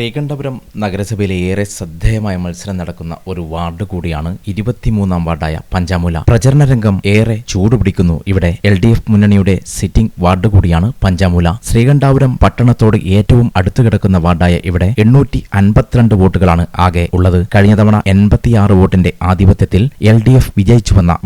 ശ്രീകണ്ഠപുരം നഗരസഭയിലെ ഏറെ ശ്രദ്ധേയമായ മത്സരം നടക്കുന്ന ഒരു വാർഡ് കൂടിയാണ് ഇരുപത്തിമൂന്നാം വാർഡായ പഞ്ചാമൂല. പ്രചരണ രംഗം ഏറെ ചൂടുപിടിക്കുന്നു. ഇവിടെ എൽ ഡി എഫ് മുന്നണിയുടെ സിറ്റിംഗ് വാർഡ് കൂടിയാണ് പഞ്ചാമൂല. ശ്രീകണ്ഠാപുരം പട്ടണത്തോട് ഏറ്റവും അടുത്തു കിടക്കുന്ന വാർഡായ ഇവിടെ എണ്ണൂറ്റി അൻപത്തിരണ്ട് വോട്ടുകളാണ് ആകെ ഉള്ളത്. കഴിഞ്ഞ തവണ എൺപത്തിയാറ് വോട്ടിന്റെ ആധിപത്യത്തിൽ എൽ ഡി എഫ്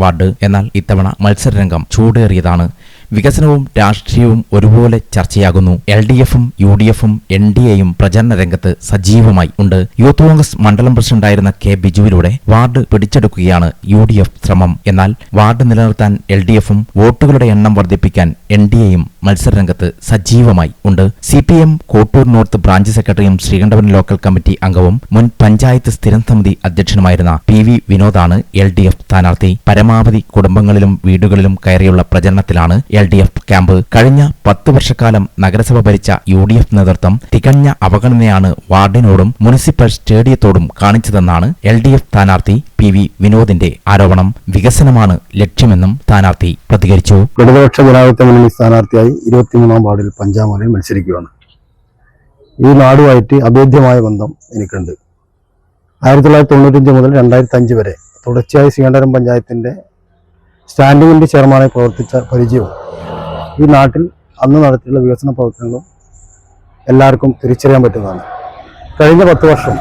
വാർഡ്. എന്നാൽ ഇത്തവണ മത്സരരംഗം ചൂടേറിയതാണ്. വികസനവും രാഷ്ട്രീയവും ഒരുപോലെ ചർച്ചയാകുന്നു. എൽ ഡി എഫും യു ഡി എഫും എൻ ഡി എയും പ്രചരണ രംഗത്ത് സജീവമായി ഉണ്ട്. യൂത്ത് കോൺഗ്രസ് മണ്ഡലം പ്രസിഡന്റായിരുന്ന കെ ബിജുവിലൂടെ വാർഡ് പിടിച്ചെടുക്കുകയാണ് യു ഡി എഫ് ശ്രമം. എന്നാൽ വാർഡ് നിലനിർത്താൻ എൽ ഡി എഫും വോട്ടുകളുടെ എണ്ണം വർദ്ധിപ്പിക്കാൻ എൻ ഡി എയും മത്സരരംഗത്ത് സജീവമായി ഉണ്ട്. C P M Kottoor north branch സെക്രട്ടറിയും ശ്രീകണ്ഠപുരം ലോക്കൽ കമ്മിറ്റി അംഗവും മുൻ പഞ്ചായത്ത് സ്ഥിരം സമിതി അധ്യക്ഷനുമായിരുന്ന പി വി വിനോദാണ് എൽ ഡി എഫ് സ്ഥാനാർത്ഥി. പരമാവധി കുടുംബങ്ങളിലും വീടുകളിലും കയറിയുള്ള പ്രചരണത്തിലാണ് എൽ ഡി എഫ് ക്യാമ്പ്. കഴിഞ്ഞ പത്ത് വർഷക്കാലം നഗരസഭ ഭരിച്ച യു ഡി എഫ് നേതൃത്വം തികഞ്ഞ അവഗണനയാണ് വാർഡിനോടും മുനിസിപ്പൽ സ്റ്റേഡിയത്തോടും കാണിച്ചതെന്നാണ് എൽ ഡി എഫ് സ്ഥാനാർത്ഥി പി വി വിനോദിന്റെ ആരോപണം. വികസനമാണ് ലക്ഷ്യമെന്നും സ്ഥാനാർത്ഥി പ്രതികരിച്ചു. ഇടതുപക്ഷ ജനാധിപത്യ മുന്നണി സ്ഥാനാർത്ഥിയായി ഇരുപത്തിമൂന്നാം വാർഡിൽ പഞ്ചാമൂലയിൽ മത്സരിക്കുകയാണ് ഈ നാടുമായിട്ട് അഭേദ്യമായ ബന്ധം എനിക്കുണ്ട്. ആയിരത്തി തൊള്ളായിരത്തി തൊണ്ണൂറ്റഞ്ച് മുതൽ രണ്ടായിരത്തി അഞ്ച് വരെ തുടർച്ചയായി ശ്രീകണ്ഠരം പഞ്ചായത്തിന്റെ സ്റ്റാൻഡിംഗിന്റെ ചെയർമാനായി പ്രവർത്തിച്ച പരിചയവും ഈ നാട്ടിൽ അന്ന് നടത്തിയുള്ള വികസന പ്രവർത്തനങ്ങളും എല്ലാവർക്കും തിരിച്ചറിയാൻ പറ്റുന്നതാണ്. കഴിഞ്ഞ പത്ത് വർഷം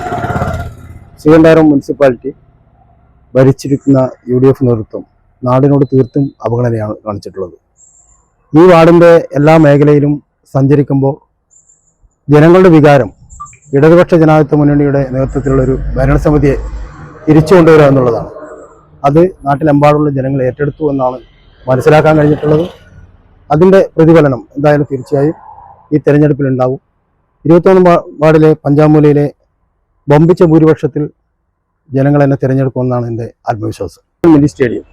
ശ്രീകണ്ഠാരം മുനിസിപ്പാലിറ്റി ഭരിച്ചിരിക്കുന്ന യു ഡി എഫ് നേതൃത്വം നാടിനോട് തീർത്തും അവഗണനയാണ് കാണിച്ചിട്ടുള്ളത്. ഈ വാർഡിന്റെ എല്ലാ മേഖലയിലും സഞ്ചരിക്കുമ്പോൾ ജനങ്ങളുടെ വികാരം ഇടതുപക്ഷ ജനാധിപത്യ മുന്നണിയുടെ നേതൃത്വത്തിലുള്ളൊരു ഭരണസമിതിയെ തിരിച്ചു കൊണ്ടുവരിക എന്നുള്ളതാണ്. അത് നാട്ടിലെമ്പാടുള്ള ജനങ്ങൾ ഏറ്റെടുത്തു എന്നാണ് മനസ്സിലാക്കാൻ കഴിഞ്ഞിട്ടുള്ളത്. അതിന്റെ പ്രതിഫലനം എന്തായാലും തീർച്ചയായും ഈ തെരഞ്ഞെടുപ്പിൽ ഉണ്ടാവും ഇരുപത്തൊന്ന് വാർഡിലെ പഞ്ചാമൂലയിലെ ബമ്പിച്ച ഭൂരിപക്ഷത്തിൽ ജനങ്ങൾ എന്നെ തിരഞ്ഞെടുക്കുമെന്നാണ് എന്റെ ആത്മവിശ്വാസം. Mini stadium.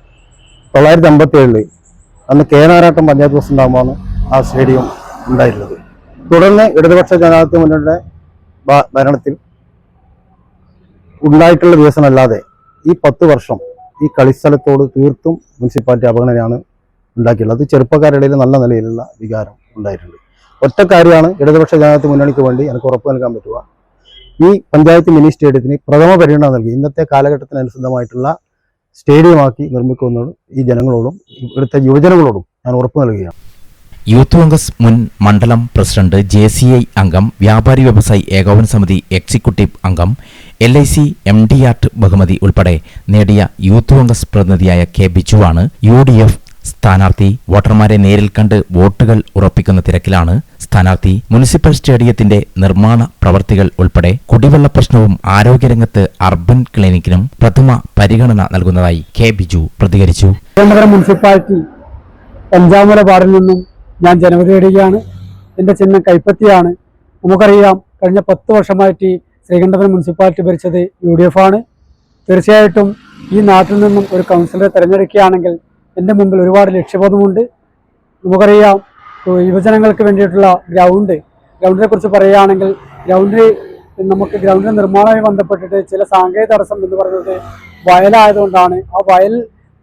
തൊള്ളായിരത്തി അമ്പത്തി ഏഴിൽ അന്ന് കെ നാരാട്ടം പഞ്ചായത്ത് പ്രസിഡന്റ് ഉണ്ടാകുമ്പോഴാണ് ആ സ്റ്റേഡിയം ഉണ്ടായിരുന്നത്. തുടർന്ന് ഇടതുപക്ഷ ജനാധിപത്യ മുന്നണിയുടെ ഭരണത്തിൽ ഉണ്ടായിട്ടുള്ള വികസനമല്ലാതെ ഈ പത്ത് വർഷം ഈ കളിസ്ഥലത്തോട് തീർത്തും മുനിസിപ്പാലിറ്റി അവഗണനയാണ് ഉണ്ടാക്കിയുള്ളത് ചെറുപ്പക്കാരുടെ നല്ല നിലയിലുള്ള വികാരം ഉണ്ടായിട്ടുണ്ട്. ഒറ്റ കാര്യമാണ് ഇടതുപക്ഷ ജനാധിപത്യ മുന്നണിക്ക് വേണ്ടി എനിക്ക് ഉറപ്പ് നൽകാൻ പറ്റുക. ഈ പഞ്ചായത്ത് മിനി സ്റ്റേഡിയത്തിന് പ്രഥമ പരിഗണന നൽകി. ഇന്നത്തെ കാലഘട്ടത്തിനനുസൃതമായിട്ടുള്ള സ്റ്റേഡിയമാക്കി നിർമ്മിക്കുമെന്ന് ഈ ജനങ്ങളോടും ഇവിടുത്തെ യുവജനങ്ങളോടും ഞാൻ ഉറപ്പ് നൽകുകയാണ്. യൂത്ത് കോൺഗ്രസ് മുൻ മണ്ഡലം പ്രസിഡന്റ് ജെ സി ഐ അംഗം വ്യാപാരി വ്യവസായി ഏകോപന സമിതി എക്സിക്യൂട്ടീവ് അംഗം L I C M D R T ബഹുമതി ഉൾപ്പെടെ നേടിയ യൂത്ത് കോൺഗ്രസ് പ്രതിനിധിയായ കെ ബിജുവാണ്. യു ഡി എഫ് സ്ഥാനാർത്ഥി വോട്ടർമാരെ നേരിൽ കണ്ട് വോട്ടുകൾ ഉറപ്പിക്കുന്ന തിരക്കിലാണ് സ്ഥാനാർത്ഥി മുനിസിപ്പൽ സ്റ്റേഡിയത്തിന്റെ നിർമ്മാണ പ്രവർത്തികൾ ഉൾപ്പെടെ കുടിവെള്ള പ്രശ്നവും ആരോഗ്യരംഗത്ത് അർബൻ ക്ലിനിക്കിനും പ്രഥമ പരിഗണന നൽകുന്നതായി കെ ബിജു പ്രതികരിച്ചു. മുനിസിപ്പാലിറ്റി പഞ്ചാമല വാർഡിൽ നിന്നും ഞാൻ ജനവിധി എന്റെ ചിഹ്നം കൈപ്പത്തിയാണ്. നമുക്കറിയാം കഴിഞ്ഞ പത്ത് വർഷമായിട്ട് ശ്രീകണ്ഠപുരം മുനിസിപ്പാലിറ്റി ഭരിച്ചത് യു ഡി എഫ് ആണ്. തീർച്ചയായിട്ടും ഈ നാട്ടിൽ നിന്നും ഒരു കൗൺസിലറെ തിരഞ്ഞെടുക്കുകയാണെങ്കിൽ എന്റെ മുമ്പിൽ ഒരുപാട് ലക്ഷ്യബോധമുണ്ട്. നമുക്കറിയാം യുവജനങ്ങൾക്ക് വേണ്ടിയിട്ടുള്ള ഗ്രൗണ്ട്. ഗ്രൗണ്ടിനെ കുറിച്ച് പറയുകയാണെങ്കിൽ ഗ്രൗണ്ടിൽ നമുക്ക് ഗ്രൗണ്ടിന്റെ നിർമ്മാണവുമായി ബന്ധപ്പെട്ടിട്ട് ചില സാങ്കേതിക തടസ്സം എന്ന് പറയുന്നത് വയലായതുകൊണ്ടാണ്. ആ വയൽ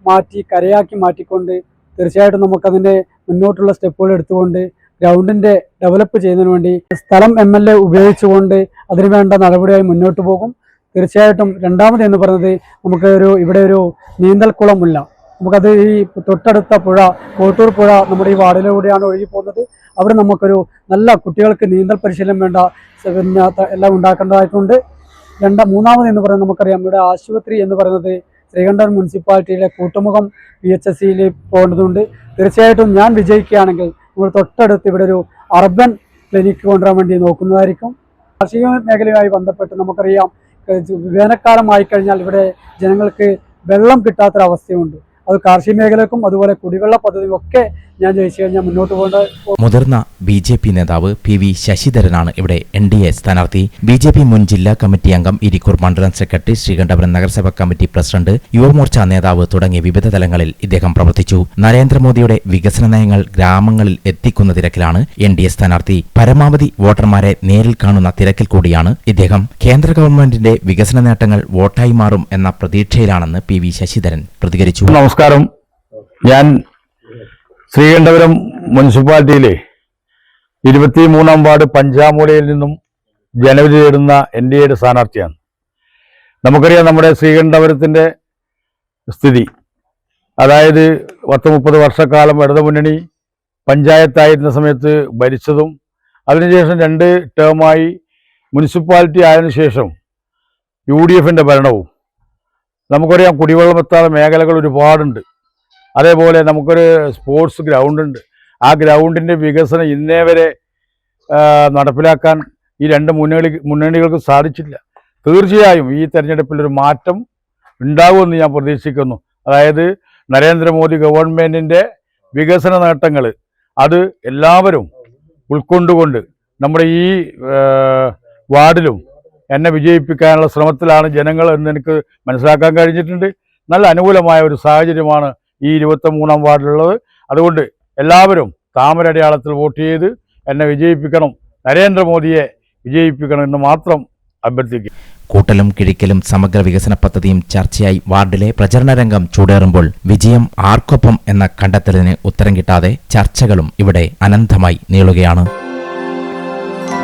മാറ്റി കരയാക്കി മാറ്റിക്കൊണ്ട് തീർച്ചയായിട്ടും നമുക്കതിന്റെ മുന്നോട്ടുള്ള സ്റ്റെപ്പുകൾ എടുത്തുകൊണ്ട് ഗ്രൗണ്ടിന്റെ ഡെവലപ്പ് ചെയ്യുന്നതിന് വേണ്ടി സ്ഥലം എം എൽ എ ഉപയോഗിച്ചുകൊണ്ട് അതിനുവേണ്ട നടപടിയായി മുന്നോട്ട് പോകും. തീർച്ചയായിട്ടും രണ്ടാമത് എന്ന് പറയുന്നത് നമുക്ക് ഒരു ഇവിടെ ഒരു നീന്തൽക്കുളമില്ല നമുക്കത് ഈ തൊട്ടടുത്ത പുഴ കോട്ടൂർ പുഴ നമ്മുടെ ഈ വാർഡിലൂടെയാണ് ഒഴുകി പോകുന്നത്. അവിടെ നമുക്കൊരു നല്ല കുട്ടികൾക്ക് നീന്തൽ പരിശീലനം വേണ്ട പിന്നെ എല്ലാം ഉണ്ടാക്കേണ്ടതായിട്ടുണ്ട്. രണ്ട മൂന്നാമത് എന്ന് പറയുന്നത് നമുക്കറിയാം ഇവിടെ ആശുപത്രി എന്ന് പറയുന്നത് ശ്രീകണ്ഠൻ മുനിസിപ്പാലിറ്റിയിലെ കൂട്ടുമുഖം പി എച്ച് എസ് സിയിൽ പോകേണ്ടതുണ്ട്. തീർച്ചയായിട്ടും ഞാൻ വിജയിക്കുകയാണെങ്കിൽ നമ്മൾ തൊട്ടടുത്ത് ഇവിടെ ഒരു അർബൻ ക്ലിനിക്ക് കൊണ്ടുവരാൻ വേണ്ടി നോക്കുന്നതായിരിക്കും. കാർഷിക മേഖലയുമായി ബന്ധപ്പെട്ട് നമുക്കറിയാം വേനൽക്കാലമായി കഴിഞ്ഞാൽ ഇവിടെ ജനങ്ങൾക്ക് വെള്ളം കിട്ടാത്തൊരവസ്ഥയുണ്ട്. അത് കാർഷിക മേഖലക്കും അതുപോലെ കുടിവെള്ള പദ്ധതിയും ഒക്കെ ഞാൻ ജയിച്ചു കഴിഞ്ഞാൽ മുന്നോട്ട് പോകേണ്ട മുതിർന്ന ബി ജെ പി നേതാവ് പി വി ശശിധരനാണ് ഇവിടെ എൻ ഡി എ സ്ഥാനാർത്ഥി. ബി ജെ പി മുൻ ജില്ലാ കമ്മിറ്റി അംഗം ഇരിക്കൂർ മണ്ഡലം സെക്രട്ടറി ശ്രീകണ്ഠപുരം നഗരസഭാ കമ്മിറ്റി പ്രസിഡന്റ് യുവമോർച്ച നേതാവ് തുടങ്ങിയ വിവിധ തലങ്ങളിൽ ഇദ്ദേഹം പ്രവർത്തിച്ചു. നരേന്ദ്രമോദിയുടെ വികസന നയങ്ങൾ ഗ്രാമങ്ങളിൽ എത്തിക്കുന്ന തിരക്കിലാണ് എൻ ഡി എ സ്ഥാനാർത്ഥി. പരമാവധി വോട്ടർമാരെ നേരിൽ കാണുന്ന തിരക്കിൽ കൂടിയാണ് ഇദ്ദേഹം. കേന്ദ്ര ഗവൺമെന്റിന്റെ വികസന നേട്ടങ്ങൾ വോട്ടായി മാറും എന്ന പ്രതീക്ഷയിലാണെന്ന് പി വി ശശിധരൻ പ്രതികരിച്ചു. നമസ്കാരം. ഞാൻ ശ്രീകണ്ഠപുരം മുനിസിപ്പാലിറ്റിയിലെ ഇരുപത്തി മൂന്നാം വാർഡ് പഞ്ചാമൂലയിൽ നിന്നും ജനവിധി തേടുന്ന എൻ ഡി എയുടെ സ്ഥാനാർത്ഥിയാണ്. നമുക്കറിയാം നമ്മുടെ ശ്രീകണ്ഠപുരത്തിന്റെ സ്ഥിതി. അതായത് പത്ത് മുപ്പത് വർഷക്കാലം ഇടതു മുന്നണി പഞ്ചായത്തായിരുന്ന സമയത്ത് ഭരിച്ചതും അതിനുശേഷം രണ്ട് ടേമായി മുനിസിപ്പാലിറ്റി ആയതിനു ശേഷം യു ഡി എഫിന്റെ ഭരണവും. നമുക്കറിയാം കുടിവെള്ളം എത്താത്ത മേഖലകൾ ഒരുപാടുണ്ട്. അതേപോലെ നമുക്കൊരു സ്പോർട്സ് ഗ്രൗണ്ട് ഉണ്ട്. ആ ഗ്രൗണ്ടിന്റെ വികസനം ഇന്നേ വരെ നടപ്പിലാക്കാൻ ഈ രണ്ട് മുന്നണി മുന്നണികൾക്ക് സാധിച്ചില്ല. തീർച്ചയായും ഈ തെരഞ്ഞെടുപ്പിലൊരു മാറ്റം ഉണ്ടാകുമെന്ന് ഞാൻ പ്രതീക്ഷിക്കുന്നു. അതായത് നരേന്ദ്രമോദി ഗവൺമെന്റിന്റെ വികസന നേട്ടങ്ങൾ അത് എല്ലാവരും ഉൾക്കൊണ്ടുകൊണ്ട് നമ്മുടെ ഈ വാർഡിലും എന്നെ വിജയിപ്പിക്കാനുള്ള ശ്രമത്തിലാണ് ജനങ്ങൾ എന്ന് എനിക്ക് മനസ്സിലാക്കാൻ കഴിഞ്ഞിട്ടുണ്ട്. നല്ല അനുകൂലമായ ഒരു സാഹചര്യമാണ് ഈ ഇരുപത്തി മൂന്നാം വാർഡിലുള്ളത്. അതുകൊണ്ട് എല്ലാവരും താമര അടയാളത്തിൽ വോട്ട് ചെയ്ത് എന്നെ വിജയിപ്പിക്കണം. നരേന്ദ്രമോദിയെ വിജയിപ്പിക്കണം എന്ന് മാത്രം അഭ്യർത്ഥിക്കും കൂട്ടലും കിഴിക്കലും സമഗ്ര വികസന പദ്ധതിയും ചർച്ചയായി വാർഡിലെ പ്രചരണ രംഗം ചൂടേറുമ്പോൾ വിജയം ആർക്കൊപ്പം എന്ന കണ്ടെത്തലിന് ഉത്തരം കിട്ടാതെ ചർച്ചകളും ഇവിടെ അനന്തമായി നീളുകയാണ്.